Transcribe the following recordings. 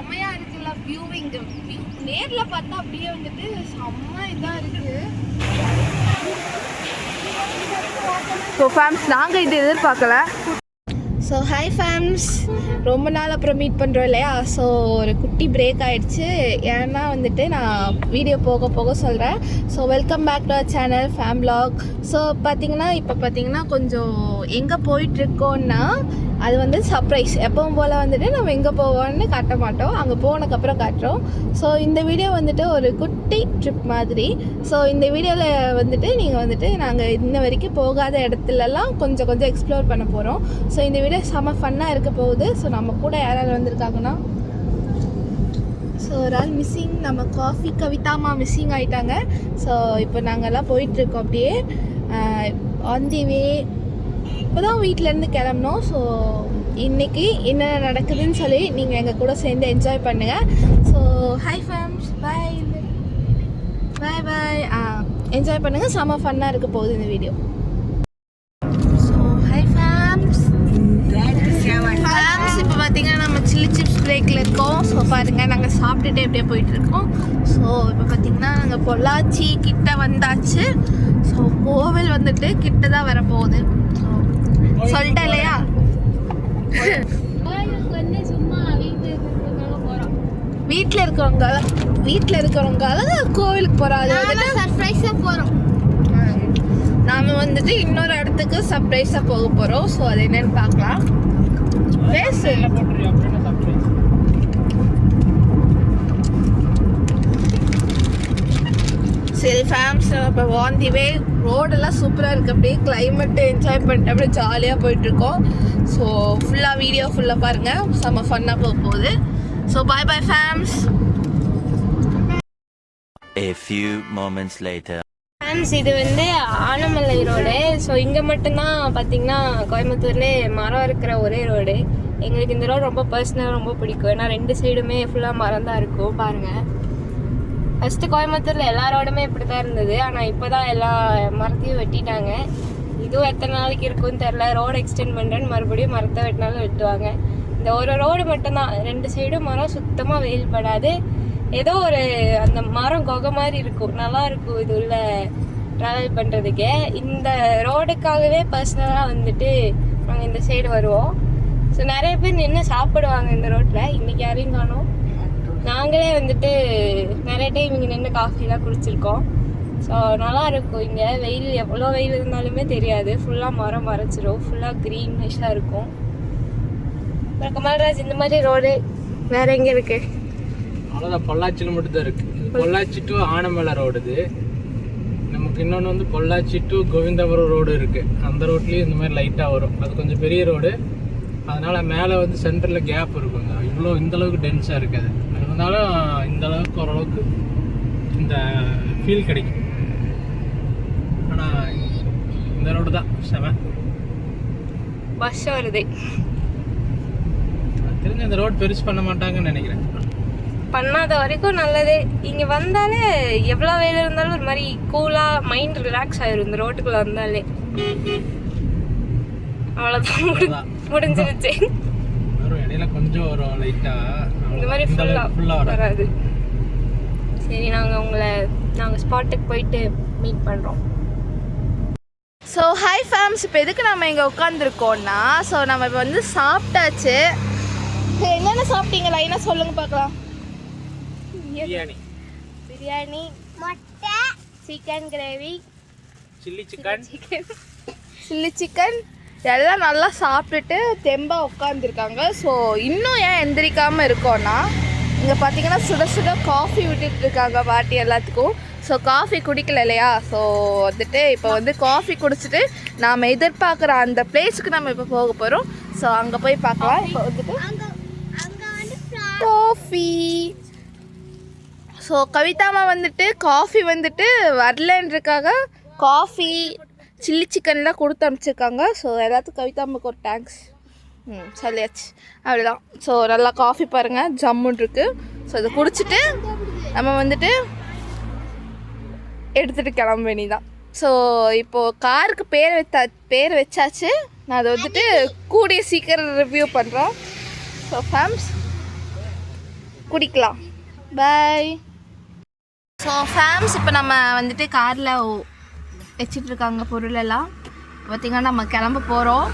செம்மையா இருக்குல்ல வியூவிங் நேர்ல பார்த்தா அப்படியே வந்துட்டு செம்ம இதா இருக்கு. ஸோ ஃபேம்ஸ் நாங்கள் இது எதிர்பார்க்கல. ஸோ ஹாய் ஃபேம்ஸ் ரொம்ப நாள் அப்புறம் மீட் பண்ணுறோம் இல்லையா? ஸோ ஒரு குட்டி பிரேக் ஆயிடுச்சு. ஏன்னா வந்துட்டு நான் வீடியோ போக போக சொல்கிறேன் so welcome back to our channel fame vlog. So பார்த்தீங்கன்னா இப்போ பார்த்தீங்கன்னா கொஞ்சம் எங்கே போயிட்டுருக்கோன்னா அது வந்து சர்ப்ரைஸ் எப்பவும் போல் வந்துட்டு நம்ம எங்கே போவோம்னு காட்ட மாட்டோம். அங்கே போனதுக்கப்புறம் காட்டுறோம். ஸோ இந்த வீடியோ வந்துட்டு ஒரு குட்டி ட்ரிப் மாதிரி. ஸோ இந்த வீடியோவில் வந்துட்டு நீங்கள் வந்துட்டு நாங்கள் இன்ன வரைக்கும் போகாத இடத்துலலாம் கொஞ்சம் கொஞ்சம் எக்ஸ்ப்ளோர் பண்ண போகிறோம் ஸோ இந்த வீடியோ செம ஃபன்னாக இருக்க போகுது. ஸோ நம்ம கூட யாராவது வந்திருக்காங்கன்னா. ஸோ ஒரு ஆள் மிஸ்ஸிங் நம்ம காஃபி கவிதாமா மிஸ்ஸிங் ஆகிட்டாங்க ஸோ இப்போ நாங்கள்லாம் போயிட்டுருக்கோம் அப்படியே. ஆன் தி வே இப்போ தான் வீட்டிலேருந்து கிளம்புனோம். ஸோ இன்னைக்கு என்னென்ன நடக்குதுன்னு சொல்லி நீங்கள் எங்கள் கூட சேர்ந்து என்ஜாய் பண்ணுங்கள் so hi fams bye bye bye ஆ என்ஜாய் பண்ணுங்கள் செம ஃபன்னாக இருக்க போகுது இந்த video so hi fams fams இப்போ பார்த்தீங்கன்னா நம்ம சில்லி சிப்ஸ் பிரேக்கில் இருக்கோம். ஸோ பாருங்கள் நாங்கள் சாப்பிட்டுட்டே அப்படியே போயிட்டு இருக்கோம். ஸோ இப்போ பார்த்தீங்கன்னா நாங்கள் பொள்ளாச்சி கிட்ட வந்தாச்சு. ஸோ கோவில் வந்துட்டு கிட்ட தான் வரப்போகுது. ஸோ சொல்லிட்டேன் இல்லையா வீட்டில் இருக்கிறவங்க வீட்டில் இருக்கிறவங்க கோவிலுக்கு போகிறோம் அது வந்துட்டு சர்ப்ரைஸா போறோம். நாம வந்துட்டு இன்னொரு இடத்துக்கு சர்ப்ரைஸாக போக போகிறோம் ஸோ அது என்னன்னு பார்க்கலாம். பேசு சரி ஃபேம்ஸ் இப்போ ஆன் தி வே ரோடெல்லாம் சூப்பராக இருக்குது அப்படியே கிளைமேட்டு என்ஜாய் பண்ணிட்டு அப்படியே ஜாலியாக போயிட்டுருக்கோம். ஸோ ஃபுல்லாக வீடியோ ஃபுல்லாக பாருங்கள் செம்ம ஃபன்னாக போக போகுது. So bye bye fams A few moments later. Friends இது வந்து ஆனமலை ரோடு ஸோ இங்கே மட்டும்தான் பார்த்தீங்கன்னா கோயம்புத்தூர்லேயே மரம் இருக்கிற ஒரே ரோடு எங்களுக்கு இந்த ரோடு ரொம்ப பர்சனலாக ரொம்ப பிடிக்கும். ஏன்னா ரெண்டு சைடுமே ஃபுல்லாக மரம் தான் இருக்கும். பாருங்கள் ஃபஸ்ட்டு கோயம்புத்தூரில் எல்லா ரோடுமே இப்படி தான் இருந்தது. ஆனால் இப்போ தான் எல்லா மரத்தையும் வெட்டிட்டாங்க. இதுவும் எத்தனை நாளைக்கு இருக்கும்னு தெரில ரோடு எக்ஸ்டெண்ட் பண்ணுறேன்னு மறுபடியும் மரத்தை வெட்டினாலும் வெட்டுவாங்க. இந்த ஒரு ரோடு மட்டும்தான். ரெண்டு சைடும் மரம் சுத்தமாக வெயில் படாது. ஏதோ ஒரு அந்த மரம் கொகை மாதிரி இருக்கும். நல்லா இருக்கும் இது உள்ள ட்ராவல் பண்ணுறதுக்கே இந்த ரோடுக்காகவே பர்சனலாக வந்துட்டு நாங்கள் இந்த சைடு வருவோம். ஸோ நிறைய பேர் நின்று சாப்பிடுவாங்க இந்த ரோட்டில் இன்றைக்கி யாரையும் காணும். நாங்களே வந்துட்டு நிறைய டைம் இங்கே நின்று காஃபிலாம் குடிச்சிருக்கோம். ஸோ நல்லா இருக்கும் இங்கே. வெயில் எவ்வளோ வெயில் இருந்தாலுமே தெரியாது. ஃபுல்லாக மரம் மறைச்சிரும் ஃபுல்லாக க்ரீனிஷாக இருக்கும். அப்புறம் கமல்ராஜ் இந்த மாதிரி ரோடு வேற எங்கே இருக்கு? அவ்வளோதான் பொள்ளாச்சியில் மட்டும்தான் இருக்குது பொள்ளாச்சி டு ஆனமலை ரோடு இது. நமக்கு இன்னொன்று வந்து பொள்ளாச்சி டு கோவிந்தபுரம் ரோடு இருக்கு. அந்த ரோட்லேயும் இந்த மாதிரி லைட்டாக வரும். அது கொஞ்சம் பெரிய ரோடு அதனால மேலே வந்து சென்டரில் கேப் இருக்குங்க இவ்வளோ இந்த அளவுக்கு டென்ஸாக இருக்காது. இருந்தாலும் இந்த அளவுக்கு ஓரளவுக்கு இந்த ஃபீல் கிடைக்கும். ஆனால் இந்த ரோடு தான். செம. பஸ் வருது. தெரிஞ்சு இந்த ரோடு பெருசு பண்ண மாட்டாங்கன்னு நினைக்கிறேன். பண்ணாத வரைக்கும் நல்லது. இங்கே வந்தாலே எவ்வளோ வெயில் இருந்தாலும் ஒரு மாதிரி கூலாக மைண்ட் ரிலாக்ஸ் ஆயிரும் இந்த ரோட்டுக்குள்ளே வந்தாலே. அவ்வளோதான். முடிஞ்சிருச்சு. இடையில கொஞ்சம் வரும் லைட்டாக இந்த மாதிரி ஃபுல்லாக ஃபுல்லாக வராது. சரி நாங்கள் உங்களை நாங்கள் ஸ்பாட்டுக்கு போயிட்டு மீட் பண்ணுறோம் ஸோ ஹாய் ஃபேம்ஸ் இப்போ எதுக்கு நம்ம இங்கே உட்காந்துருக்கோம்னா ஸோ நம்ம இப்போ வந்து சாப்பிட்டாச்சு. என்னென்ன சாப்பிட்டீங்க? லைனாக சொல்லுங்க பார்க்கலாம். பிரியாணி. பிரியாணி முட்டை. Chicken gravy. Chilli chicken chicken. Chilli chicken. எல்லாம் நல்லா சாப்பிட்டுட்டு தெம்பாக உட்காந்துருக்காங்க ஸோ இன்னும் ஏன் எந்திரிக்காமல் இருக்கோன்னா இங்கே பார்த்தீங்கன்னா சுட சுட காஃபி விட்டுட்டு இருக்காங்க பாட்டி எல்லாத்துக்கும். ஸோ காஃபி குடிக்கல இல்லையா? ஸோ வந்துட்டு இப்போ வந்து காஃபி குடிச்சிட்டு நாம் எதிர்பார்க்குற அந்த பிளேஸுக்கு நம்ம இப்போ போக போகிறோம் ஸோ அங்கே போய் பார்க்கலாம். இப்போ வந்துட்டு காஃபி ஸோ கவிதாமா வந்துட்டு காஃபி வந்துட்டு வரலன்றக்காக காஃபி சில்லி சிக்கன்லாம் கொடுத்து அனுப்பிச்சிருக்காங்க. ஸோ எல்லாத்துக்கும் கவிதாமாக்கு ஒரு தேங்க்ஸ் ம் சொல்லியாச்சு. அவ்வளோதான் ஸோ நல்லா காஃபி பாருங்கள் ஜம்முன் இருக்கு. ஸோ இதை குடிச்சிட்டு நம்ம வந்துட்டு எடுத்துகிட்டு கிளம்ப வேண்டிதான் ஸோ இப்போது காருக்கு பேர் வைத்தா பேர் வச்சாச்சு. நான் அதை வந்துட்டு கூடிய சீக்கிரம் ரிவ்யூ பண்ணுறோம் ஸோ ஃபேம்ஸ் குடிக்கலாம். பாய் ஸோ ஃபேம்ஸ் இப்போ நம்ம வந்துட்டு காரில் வச்சிட்டு இருக்காங்க பொருள் எல்லாம் பார்த்திங்கன்னா நம்ம கிளம்ப போகிறோம்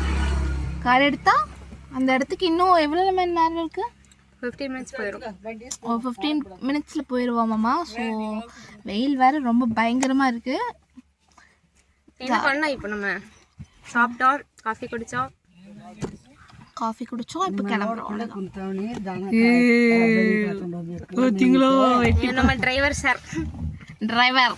கார் எடுத்தால் அந்த இடத்துக்கு இன்னும் எவ்வளோ மணி நேரம் இருக்குது ஃபிஃப்டீன் மினிட்ஸ் போயிடும் ஒரு ஃபிஃப்டீன் மினிட்ஸில் போயிடுவோமாம்மா ஸோ வெயில் வேறு ரொம்ப பயங்கரமாக இருக்குது என்ன பண்ணலாம் இப்போ நம்ம? சாப்பிட்டோம் காஃபி குடித்தோம் காஃபி குடித்தோம் இப்போ கிளம்புறோம். நம்ம driver sir driver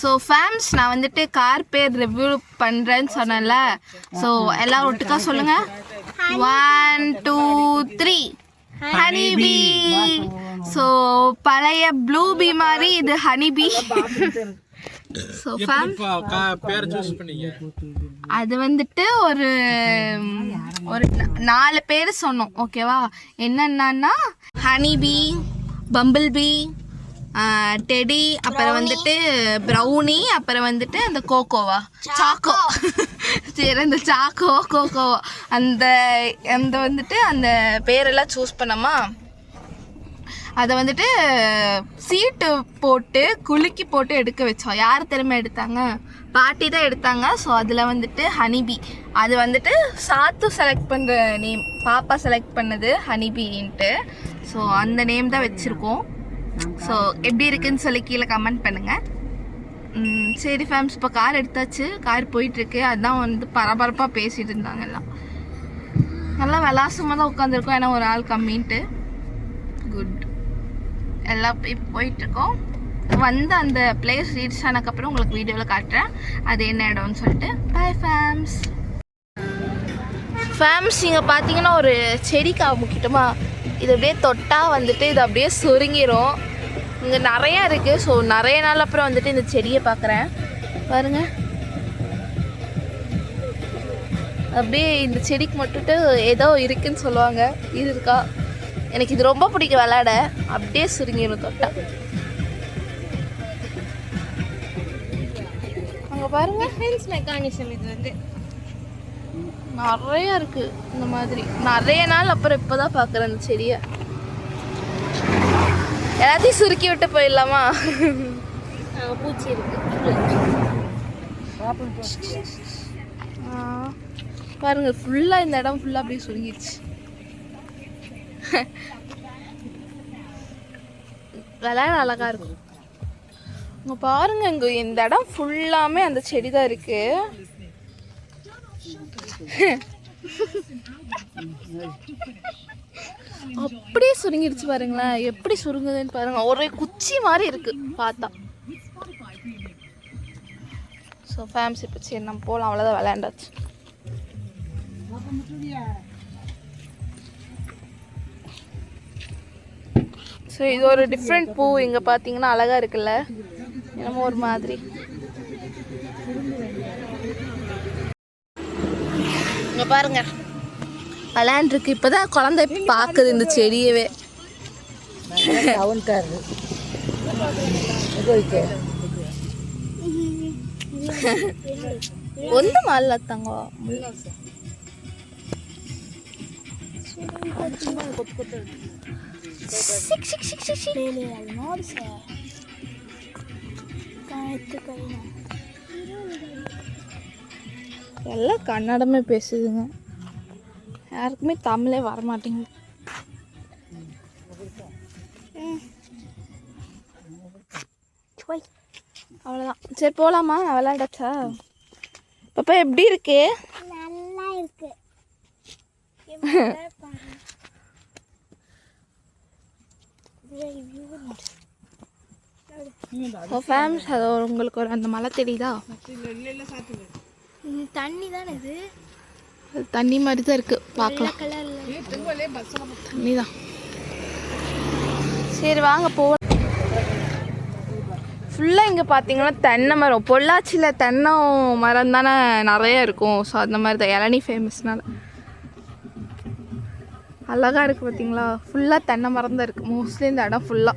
so fams நான் வந்துட்டு கார் பேர் ரிவ்யூ பண்ணுறேன்னு சொன்னேன்ல. ஸோ எல்லாரும் ஒட்டுக்கா சொல்லுங்க. One two three honeybee so பழைய ப்ளூ பீ மாதிரி இது ஹனிபி ஸோ ஃபேம் அது வந்துட்டு ஒரு ஒரு நாலு பேர் சொன்னோம். ஓகேவா என்னென்னா ஹனிபி பம்பிள் பீ டெடி அப்புறம் வந்துட்டு ப்ரௌனி அப்புறம் வந்துட்டு அந்த கோகோவா சாக்கோ சரி அந்த சாக்கோ கோகோவா அந்த அந்த வந்துட்டு அந்த பேரெல்லாம் சூஸ் பண்ணோமா? அதை வந்துட்டு சீட்டு போட்டு குலுக்கி போட்டு எடுக்க வச்சோம். யார் திறமை எடுத்தாங்க? பாட்டி தான் எடுத்தாங்க. ஸோ அதில் வந்துட்டு ஹனிபி அது வந்துட்டு சாத்து செலக்ட் பண்ணுற நேம் பாப்பா செலக்ட் பண்ணது ஹனிபின்ட்டு ஸோ அந்த நேம் தான் வச்சுருக்கோம். ஸோ எப்படி இருக்குன்னு சொல்லி கீழே கமெண்ட் பண்ணுங்கள் சரி ஃபேம்ஸ் இப்போ கார் எடுத்தாச்சு. கார் போயிட்டுருக்கு. அதுதான் வந்து பரபரப்பாக பேசிகிட்டு இருந்தாங்க எல்லாம். நல்லா விளாசமாக தான் உட்காந்துருக்கோம் ஏன்னா ஒரு ஆள் கம்மின்ட்டு. குட் எல்லாம் இப்போ போயிட்டுருக்கோம். வந்து அந்த பிளேஸ் ரீச் ஆனதுக்கப்புறம் உங்களுக்கு வீடியோவில் காட்டுறேன். அது என்ன இடம்னு சொல்லிட்டு. பாய் ஃபேம்ஸ் ஃபேம்ஸ் இங்கே பார்த்தீங்கன்னா ஒரு செடி காமிக்கிட்டோமா இது அப்படியே தொட்டால் வந்துட்டு இது அப்படியே சுருங்கிரும். இங்கே நிறையா இருக்குது ஸோ நிறைய நாள் அப்புறம் வந்துட்டு இந்த செடியை பார்க்குறேன். பாருங்க. அப்படியே இந்த செடிக்கு மட்டும் ஏதோ இருக்குன்னு சொல்லுவாங்க. இது இருக்கா? எனக்கு இது ரொம்ப பிடிக்கும் விளாட அப்படியே சுருங்கிடும் தொட்டா. அங்கே பாருங்க. டிஃபென்ஸ் மெக்கானிசம் இது வந்து. நிறைய இருக்கு இந்த மாதிரி. நிறைய நாள் அப்புறம் இப்போதான் பார்க்குறேன் அந்த செடியை. எல்லாத்தையும் சுருக்கி விட்டு போயிடலாமா? பூச்சி இருக்கு. பாருங்க ஃபுல்லாக இந்த இடம் ஃபுல்லாக அப்படியே சுருங்கிடுச்சு விளையாட அழகா இருக்கும் இங்க பாருங்க இங்க இந்த இடம் ஃபுல்லாமே அந்த செடி தான் இருக்கு. அப்படியே சுருங்கிடுச்சு பாருங்களேன். எப்படி சுருங்குதுன்னு பாருங்க. ஒரே குச்சி மாதிரி இருக்கு. பார்த்தா. ஸோ ஃபேம்ஸ் இப்போ சரி நம்ம போகலாம் அவ்வளோதான் விளையாண்டாச்சு. ஸோ இது ஒரு டிஃப்ரெண்ட் பூ. இங்கே பார்த்தீங்கன்னா அழகாக இருக்குல்ல. என்னமோ ஒரு மாதிரி. இங்கே பாருங்க. விளையாண்டுருக்கு. இப்போ தான் குழந்தை பார்க்குது இந்த செடியவே. ஒன்று மால தங்க சிக் சிக் சிக் சிக் சிக். எல்லாம் கன்னடமே பேசுதுங்க. யாருக்குமே தமிழே வர மாட்டேங்குது ம். சுவை. அவ்வளோதான் சரி போகலாமா விளையாடாச்சா பாப்பா எப்படி இருக்கு? நல்லா இருக்கு. ஓ ஃபேம்ஸ் அது உங்களுக்கு ஒரு அந்த மலை தெரியுதா? தண்ணி தானே இது? தண்ணி மாதிரி தான் இருக்கு. பார்க்கலாம் தண்ணி தான் சரி வாங்க போவோம். ஃபுல்லாக இங்கே பார்த்தீங்கன்னா தென்னை மரம். பொள்ளாச்சியில் தென்னை மரம் தானே நிறைய இருக்கும். ஸோ அந்த மாதிரி தான். இளநீ ஃபேமஸ்னால அழகாக இருக்குது பார்த்தீங்களா ஃபுல்லாக தென்னை மரம் தான் இருக்குது மோஸ்ட்லி இந்த இடம் ஃபுல்லாக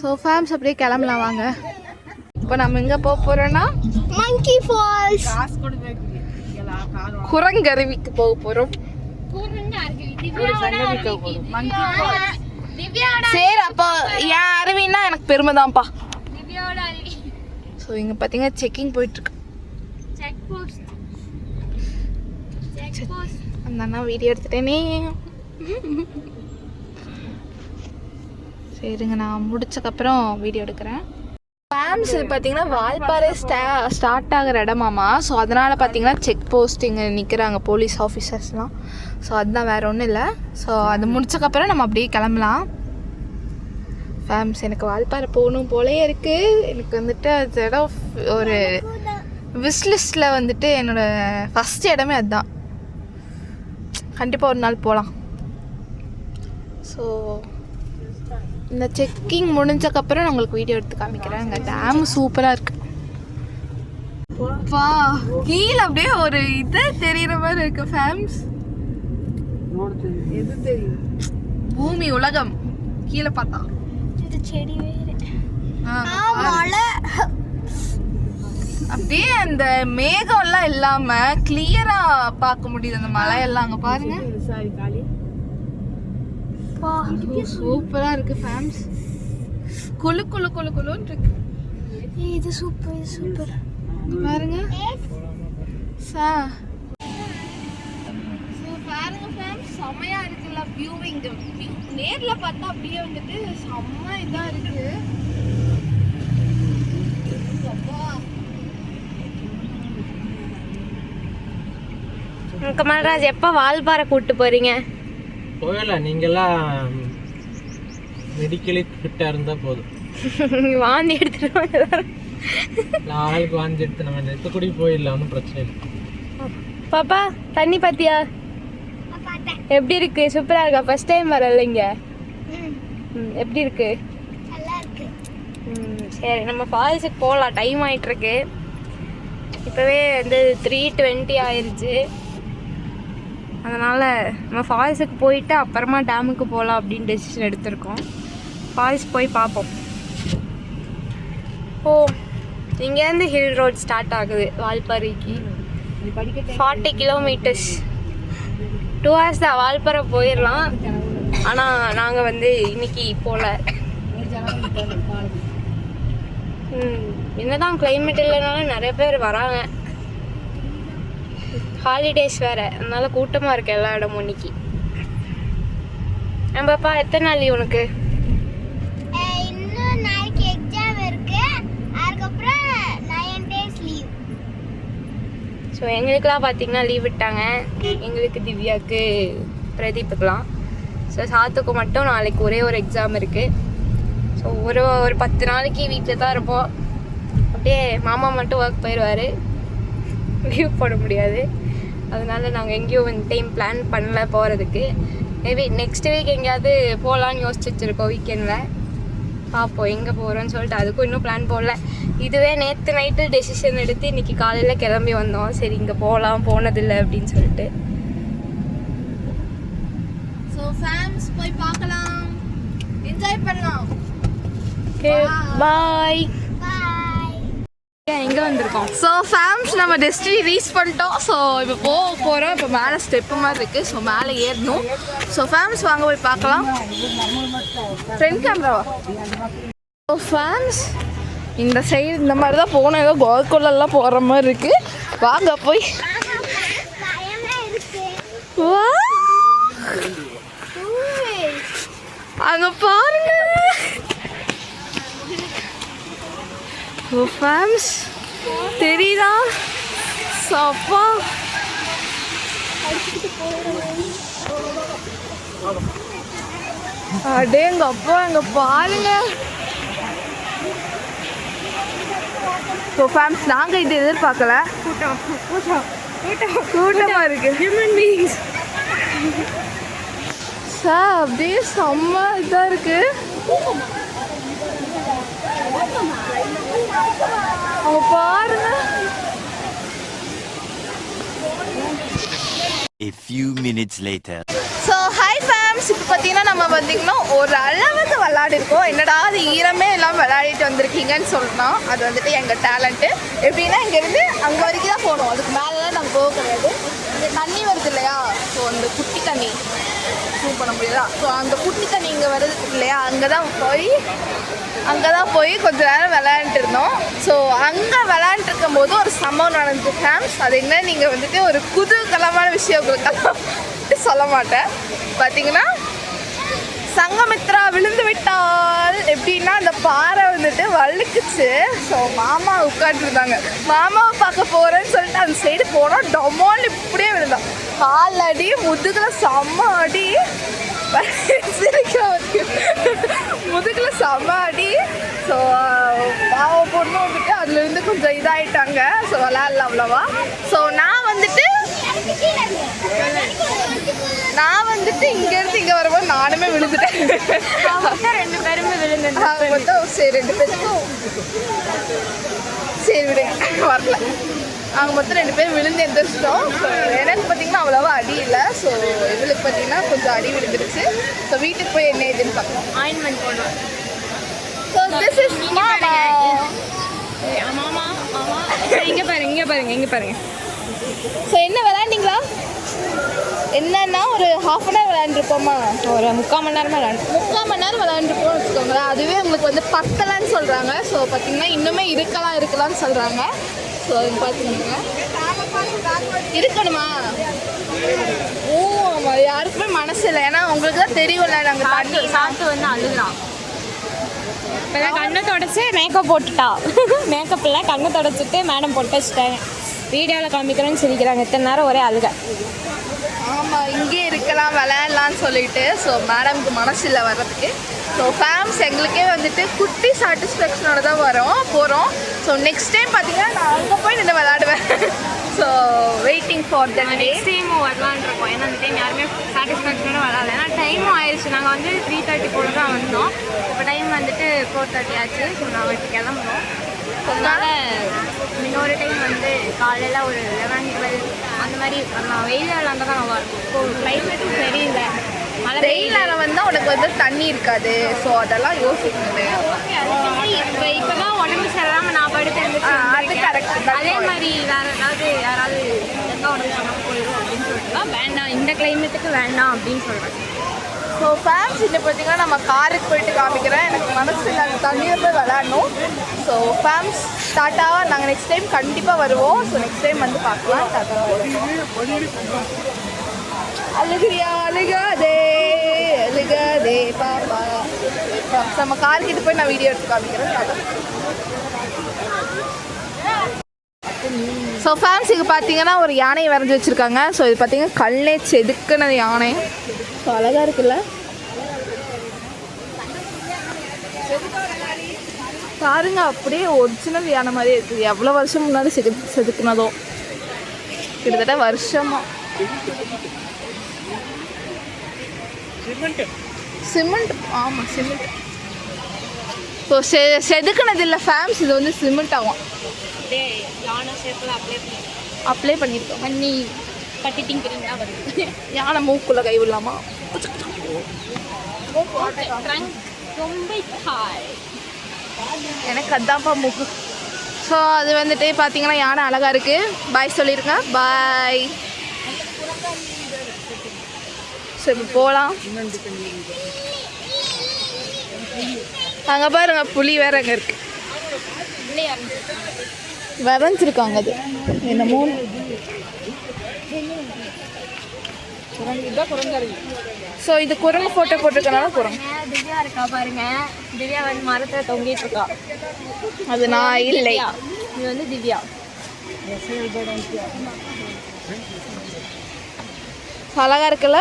ஸோ ஃபேம்ஸ் அப்படியே கிளம்பலாம். வாங்க. இப்போ நம்ம எங்கே போக போகிறோன்னா மங்கி ஃபால்ஸ் குரங்கருவிக்கு போக போறோம். சரி அப்போ என் அருவின்னா எனக்கு பெருமை தான்ப்பா ஸோ இங்க பாத்தீங்கன்னா செக்கிங் போயிட்டு இருக்கு அந்த அண்ணா வீடியோ எடுத்துட்டேனே. சரிங்க நான் முடிச்சக்கப்புறம் வீடியோ எடுக்கிறேன். ஃபேம்ஸ் இது பார்த்தீங்கன்னா வால்பாறை ஸ்டா ஸ்டார்ட் ஆகிற இடமாமா. ஸோ அதனால் பார்த்தீங்கன்னா செக் போஸ்ட் இங்கே நிற்கிறாங்க போலீஸ் ஆஃபீஸர்ஸ்லாம் ஸோ அதுதான் வேறு ஒன்றும் இல்லை. ஸோ அது முடிச்சக்கப்புறம் நம்ம அப்படியே கிளம்பலாம். ஃபேம்ஸ் எனக்கு வால்பாறை போகணும் போலே இருக்குது எனக்கு வந்துட்டு அது இடம் ஒரு விஸ்லிஸ்ட்டில் வந்துட்டு என்னோடய ஃபஸ்ட் இடமே அதுதான். கண்டிப்பாக ஒரு நாள் போகலாம் ஸோ இந்த செக்கிங் முடிஞ்சக்கப்புறம் நான் உங்களுக்கு வீடியோ எடுத்து காமிக்கிறேன். அங்கே டேம் சூப்பராக இருக்கு. வா கீழே அப்படியே ஒரு இது தெரியுற மாதிரி இருக்கு ஃபேம்ஸ் எது தெரியும்? பூமி உலகம். கீழே பார்த்தா. இந்த செடி. அப்படியே அந்த மேகம்லாம் இல்லாம கிளியரா பார்க்க முடியுது அந்த மலையெல்லாம் அங்க பாருங்க. சூப்பரா இருக்கு ஃபேம்ஸ் குளு குளு குளு குளுன்னு இருக்கு. இது சூப்பர் இது சூப்பர். பாருங்க. சா. பாருங்க ஃபேம்ஸ் செம்மையா இருக்குல்ல வியூவிங் நேர்ல பார்த்தா அப்படியே வந்துட்டு செம்ம இதா இருக்கு. அப்பா. கமல்ராஜ் எப்போ வால்பாறை கூட்டு போறீங்க? போகலாம் நீங்கெல்லாம் மெடிக்கலி ஃபிட்டாக இருந்தால் போதும். வாந்தி எடுத்துட்டு நான் ஆளுக்கு வாந்தி எடுத்து நம்ம நெத்துக்குடி போயிடலாம் ஒன்றும் பிரச்சனை இல்லை. பாப்பா தண்ணி பாத்தியா? எப்படி இருக்கு? சூப்பரா இருக்கா? ஃபர்ஸ்ட் டைம் வரல இங்க? எப்படி இருக்கு? சரி நம்ம ஃபால்ஸுக்கு போகலாம். டைம் ஆயிட்டு இருக்கு இப்போவே வந்து த்ரீ டுவெண்ட்டி ஆயிருச்சு. அதனால் நம்ம ஃபால்ஸுக்கு போயிட்டு அப்புறமா டேமுக்கு போகலாம் அப்படின்னு டெசிஷன் எடுத்திருக்கோம். ஃபால்ஸ் போய் பார்ப்போம். ஓ இங்கேருந்து ஹில் ரோட் ஸ்டார்ட் ஆகுது வால்பாறைக்கு. ஃபார்ட்டி கிலோமீட்டர்ஸ் டூ ஹவர்ஸ் தான் வால்பாறை போயிடலாம். ஆனால் நாங்கள் வந்து இன்னைக்கு போகல ம், என்னதான் கிளைமேட் இல்லைனாலும் நிறைய பேர் வராங்க. ஹாலிடேஸ் வேற. அதனால கூட்டமாக இருக்கு எல்லா இடமும் இன்னைக்கு. நம்ம பாப்பா எத்தனை நாள் உனக்கு? ஸோ எங்களுக்கெல்லாம் பார்த்தீங்கன்னா லீவ் விட்டாங்க. எங்களுக்கு திவ்யாவுக்கு பிரதீப்புக்கெலாம் ஸோ சாத்துக்கு மட்டும் நாளைக்கு ஒரே ஒரு எக்ஸாம் இருக்குது ஸோ ஒரு ஒரு பத்து நாளைக்கு வீட்டில் தான் இருப்போம். அப்படியே மாமா மட்டும் ஒர்க் போயிடுவார் லீவ் போட முடியாது. அதனால நாங்கள் எங்கேயும் இந்த டைம் பிளான் பண்ணல போகிறதுக்கு மேபி நெக்ஸ்ட் வீக் எங்கேயாவது போகலான்னு யோசிச்சு வச்சுருக்கோம் வீக்கெண்டில் பார்ப்போம் எங்கே போகிறோன்னு சொல்லிட்டு அதுக்கும் இன்னும் பிளான் போடல. இதுவே நேற்று நைட்டு டெசிஷன் எடுத்து இன்னைக்கு காலையில் கிளம்பி வந்தோம். சரி இங்கே போகலாம் போனதில்லை அப்படின்னு சொல்லிட்டு. ஸோ ஃபேம்ஸ் போய் பார்க்கலாம். என்ஜாய் பண்ணலாம். பாய் எங்கே வந்திருக்கோம். ஸோ ஃபேம்ஸ் நம்ம டெஸ்டினி ரீச் பண்ணிட்டோம். ஸோ இப்போ போக போகிறோம் இப்போ மேலே ஸ்டெப்பு மாதிரி இருக்குது ஸோ மேலே ஏறணும். ஸோ ஃபேம்ஸ் வாங்க போய் பார்க்கலாம். ஃப்ரண்ட் கேமராவா ஸோ ஃபேம்ஸ் இந்த சைடு இந்த மாதிரி தான் போகணும். ஏதோ கோல்கொள்ளெல்லாம் போகிற மாதிரி இருக்குது வாங்க போய். அங்க பாருங்க ஓ ஃபேம்ஸ் தெரியுதா சப்பா அடே எங்க அப்பா எங்க பாருங்க. ஸோ ஃபேம்ஸ் நாங்கள் இது எதிர்பார்க்கல. கூட்டமாக இருக்கு. ஹியூமன் பீயிங்ஸ் சார் அப்படியே செம்ம இதாக இருக்கு. அவங்க பாருங்க. A few minutes later. So hi fams இப்போ பார்த்தீங்கன்னா நம்ம பார்த்தீங்கன்னா ஒரு அளவுக்கு விளையாடிருக்கோம். என்னடா அது ஈரமே இல்லாமல் விளையாடிட்டு வந்திருக்கீங்கன்னு சொல்லணும் அது வந்துட்டு எங்கள் டேலண்ட்டு எப்படின்னா இங்கேருந்து அங்கே வரைக்கும் தான் போகணும். அதுக்கு மேலே தான் நாங்கள் போக கிடையாது. இங்கே தண்ணி வருது இல்லையா? ஸோ அந்த குட்டி தண்ணி. மூவ் பண்ண முடியுதா? ஸோ அந்த குட்டி தண்ணி இங்கே வருது இல்லையா? அங்கே தான் போய் அங்கே தான் போய் கொஞ்ச நேரம் விளையாண்டுட்டு இருந்தோம். ஸோ அங்கே விளையாண்டுட்டு இருக்கும்போது ஒரு சம்பவம் நடந்துச்சு ஃபேம்ஸ் அது என்ன நீங்கள் வந்துட்டு ஒரு குதூகலமான விஷயம் உங்களுக்கு சொல்ல மாட்டேன். பார்த்தீங்கன்னா சங்கமித்ரா விழுந்து விட்டால் எப்படின்னா அந்த பாறை வந்துட்டு வழுக்குச்சு. ஸோ மாமா உட்காந்துருந்தாங்க மாமாவை பார்க்க போகிறேன்னு சொல்லிட்டு அந்த சைடு போனால் டொமோல் இப்படியே விழுந்தான் கால் அடி முதுகில் செம்ம அடி. சிரிக்க முதுகில் செம்ம ஸோ பாவ பொண்ணு வந்துட்டு அதுலேருந்து கொஞ்சம் இதாயிட்டாங்க. ஸோ விளாட்ல அவ்வளோவா. ஸோ நான் வந்துட்டு நான் வந்துட்டு இங்க இருந்து இங்க வரும்போது நானுமே விழுந்துட்டேன். ரெண்டு பேருமே விழுந்து ஆக மொத்தம் சரி ரெண்டு பேருக்கும் சரி விடுங்க வரல. அவங்க மொத்தம் ரெண்டு பேரும் விழுந்து எந்திரிச்சிட்டோம். ஸோ எனக்கு பார்த்தீங்கன்னா அவ்வளோவா அடி இல்லை. ஸோ இவளுக்கு பார்த்தீங்கன்னா கொஞ்சம் அடி விழுந்துருச்சு. ஸோ வீட்டுக்கு போய் என்ன ஏதுன்னு பார்க்கலாம் ஆயின்மெண்ட் போடுவோம் ஸோ திஸ் இஸ் மாமா மாமா மாமா இங்க பாருங்க இங்க பாருங்க இங்க பாருங்க. ஸோ என்ன விளையாண்டிங்களா? என்னன்னா ஒரு ஹாஃப் அன் ஹவர் விளையாண்டுருப்போமா? ஒரு முக்கால் மணி நேரமா விளையாண்டு முக்கால் மணி நேரம் விளையாண்டுருப்போம்னு வச்சுக்கோங்களேன். அதுவே உங்களுக்கு வந்து பத்தலன்னு சொல்கிறாங்க ஸோ பார்த்தீங்கன்னா இன்னுமே இருக்கலாம் இருக்கலாம்னு சொல்கிறாங்க ஸோ பார்த்துக்கோங்க இருக்கணுமா? ஓ ஆமாம் யாருக்குமே மனசு இல்லை. ஏன்னா உங்களுக்கு தான் தெரியும்ல நாங்கள் தண்ணி சாப்பிட்டு வந்து அழுகலாம். இப்போதான் கண்ணை தொடச்சி மேக்கப் போட்டுட்டா. மேக்கப் இல்லை கண்ணை தொடச்சிட்டு மேடம் போட்டு வச்சுட்டாங்க. வீடியோவில் காமிக்கிறேன்னு சொல்லிக்கிறாங்க இத்தனை நேரம் ஒரே அழுக. ஆமாம் இங்கே இருக்கலாம் விளையாடலாம்னு சொல்லிட்டு. ஸோ மேடம்க்கு மனசு இல்லை வர்றதுக்கு. ஸோ ஃபேம்ஸ் எங்களுக்கே வந்துட்டு குட்டி சாட்டிஸ்ஃபேக்ஷனோட தான் வரோம் போகிறோம் ஸோ நெக்ஸ்ட் டைம் பார்த்தீங்கன்னா நான் அங்கே போய் நின்று விளையாடுவேன். For the day next time வரலான்னு இருக்கோம். ஏன்னா அந்த டைம் யாருமே சாட்டிஸ்ஃபேக்ஷனோட வரல ஏன்னா டைமும் ஆயிடுச்சு. நாங்கள் வந்து த்ரீ தேர்ட்டி போல தான் வந்தோம். இப்போ டைம் வந்துட்டு ஃபோர் தேர்ட்டி ஆச்சு. ஸோ நாங்கள் இப்போ கிளம்புறோம். அதனால இன்னொரு டைம் வந்து காலையில் ஒரு லெவன் டுவெல் அந்த மாதிரி வெயில் விளாண்டா தான் நல்லா இருக்கும். இப்போ கிளைமேட்டும் சரியில்லை. வெயில் நேரம் வந்தால் உனக்கு வந்து தண்ணி இருக்காது. ஸோ அதெல்லாம் யோசிக்கணும். இப்போ இப்போ தான் உடம்பு சரியில்லாமல் நான் படுத்து அது. That's அதே. மாதிரி வேற ஏதாவது யாராவது எந்த உடம்பு சொன்னாமல் போயிடும் அப்படின்னு சொல்லிட்டு தான் வேண்டாம் இந்த கிளைமேட்டுக்கு வேண்டாம் அப்படின்னு சொல்கிறேன் ஸோ ஃபேம்ஸ் இன்னும் பார்த்தீங்கன்னா நம்ம காருக்கு போயிட்டு காமிக்கிறேன். எனக்கு மனசு இல்லை அந்த தண்ணியில் போய் விளையாடணும். ஸோ ஃபேம்ஸ் டாட்டாவா நாங்கள் நெக்ஸ்ட் டைம் கண்டிப்பாக வருவோம். ஸோ நெக்ஸ்ட் டைம் வந்து பார்க்கலாம். டாட்டா. அழுகிறியா? அழுகாதே அழுகாதே பாப்பா. நம்ம கார் கிட்ட போய் நான் வீடியோ எடுத்து காமிக்கிறேன். ஸோ ஃபேம்ஸ் இது பார்த்தீங்கன்னா ஒரு யானையை வரைஞ்சி வச்சுருக்காங்க. ஸோ இது பார்த்தீங்கன்னா கல்லே செதுக்குன யானை. ஸோ அழகாக இருக்குல்ல? பாருங்க அப்படியே ஒரிஜினல் யானை மாதிரி இருக்குது. எவ்வளோ வருஷம் முன்னாடி செது செதுக்குனதோ. கிட்டத்தட்ட வருஷமாக சிமெண்ட். ஆமாம் சிமெண்ட். ஸோ செ செதுக்குனது இல்லை ஃபேம்ஸ் இது வந்து சிமெண்ட் ஆகும். அப்ளை பண்ணி. அப்ளை பண்ணியிருக்கோம் பண்ணி கட்டி திங்கிறீங்களா வருது. யானை மூக்குள்ள கை விடலாமா? எனக்கு அதான்ப்பா மூக்கு. ஸோ அது வந்துட்டு பார்த்தீங்கன்னா யானை அழகாக இருக்குது பாய் சொல்லியிருங்க பாய் ஸோ இப்போ போகலாம் அங்கே பாருங்க புலி வேற அங்கே இருக்கு. வரைஞ்சிருக்காங்க அது. என்னமோ? ஸோ இது குரங்கு ஃபோட்டோ போட்டிருக்கனால குரங்கு. திவ்யா இருக்கா பாருங்க திவ்யா வந்து மரத்துல தொங்கிட்டு இருக்கா அது நான் இல்லை. திவ்யா. இது வந்து திவ்யா. அழகாக இருக்குல்ல?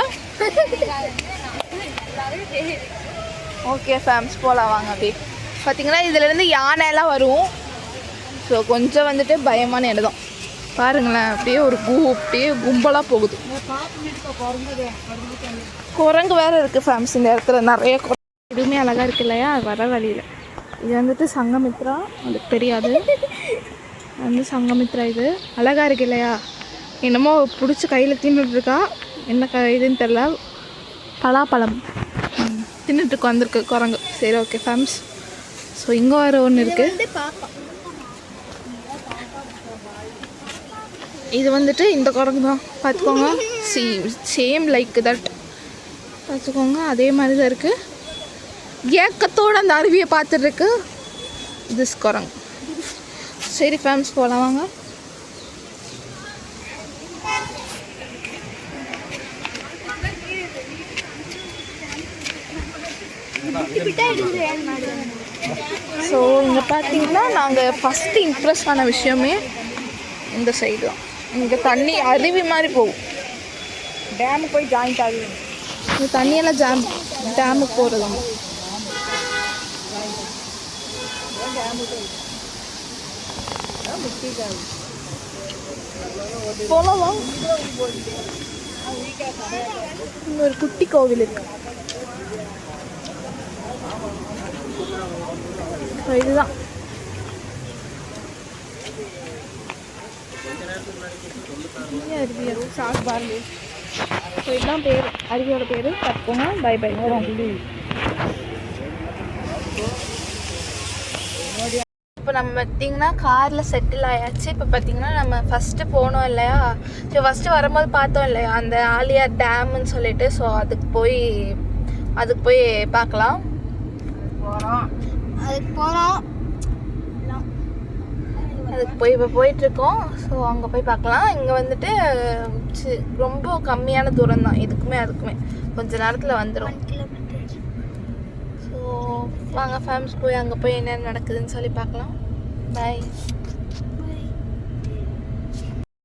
ஓகே ஃபேம்ஸ் போகலாம் வாங்க அப்படியே பார்த்தீங்கன்னா இதுலேருந்து யானைலாம் வரும். ஸோ கொஞ்சம் வந்துட்டு பயமான இடம் தான். பாருங்களேன் அப்படியே ஒரு பூ அப்படியே கும்பலாக போகுது. குரங்கு வேற இருக்குது ஃபேம்ஸ் இந்த இடத்துல நிறைய குரங்கு அழகாக இருக்கு இல்லையா? வர வழியில். இது வந்துட்டு சங்கமித்ரா. அதுக்கு தெரியாது. வந்து சங்கமித்ரா இது. அழகாக இருக்கு இல்லையா? என்னமோ பிடிச்சி கையில் தின்னுட்டு இருக்கா. என்ன க இதுன்னு தெரில பலாப்பழம். ம், தின்னுட்டு வந்திருக்கு குரங்கு. சரி ஓகே ஃபேம்ஸ் ஸோ இங்கே வேறு ஒன்று இருக்குது இது வந்துட்டு இந்த குரங்கு தான். பார்த்துக்கோங்க. சி சேம் லைக் தட் பார்த்துக்கோங்க அதே மாதிரி தான் இருக்குது ஏக்கத்தோட அந்த அருவியை பார்த்துட்டு இருக்கு. திஸ் குரங்கு. சரி ஃபேம்ஸ் போகலாம் வாங்க. ஸோ இங்கே பார்த்தீங்கன்னா நாங்கள் ஃபஸ்ட்டு இம்ப்ரெஸ் ஆன விஷயமே இந்த சைடு தான். இங்கே தண்ணி அருவி மாதிரி போகும். டேமு போய் ஜாயிண்ட் ஆகுது. இந்த தண்ணியெல்லாம் ஜாம் டேமுக்கு போகிறது போகலாம் ஒரு குட்டி கோவில் இருக்கு. So, இதுதான். இங்கே அருவியா சாஸ் பாருங்க. ஸோ இதுதான் பேர். அருவியோட பேர் பார்த்துக்கோங்க பை பை இப்போ நம்ம பார்த்தீங்கன்னா காரில் செட்டில் ஆயாச்சு. இப்போ பார்த்தீங்கன்னா நம்ம ஃபஸ்ட்டு போனோம் இல்லையா? ஸோ ஃபஸ்ட்டு வரும்போது பார்த்தோம் இல்லையா? அந்த ஆலியார் டேம்னு சொல்லிட்டு. ஸோ அதுக்கு போய் அதுக்கு போய் பார்க்கலாம். அதுக்கு போகிறோம் அதுக்கு போய் இப்போ போயிட்டுருக்கோம். ஸோ அங்கே போய் பார்க்கலாம். இங்கே வந்துட்டு ரொம்ப கம்மியான தூரம் தான் இதுக்குமே அதுக்குமே. கொஞ்ச நேரத்தில் வந்துடும் ஸோ வாங்க ஃபேம்ஸ் போய் அங்கே போய் என்ன நடக்குதுன்னு சொல்லி பார்க்கலாம். பாய்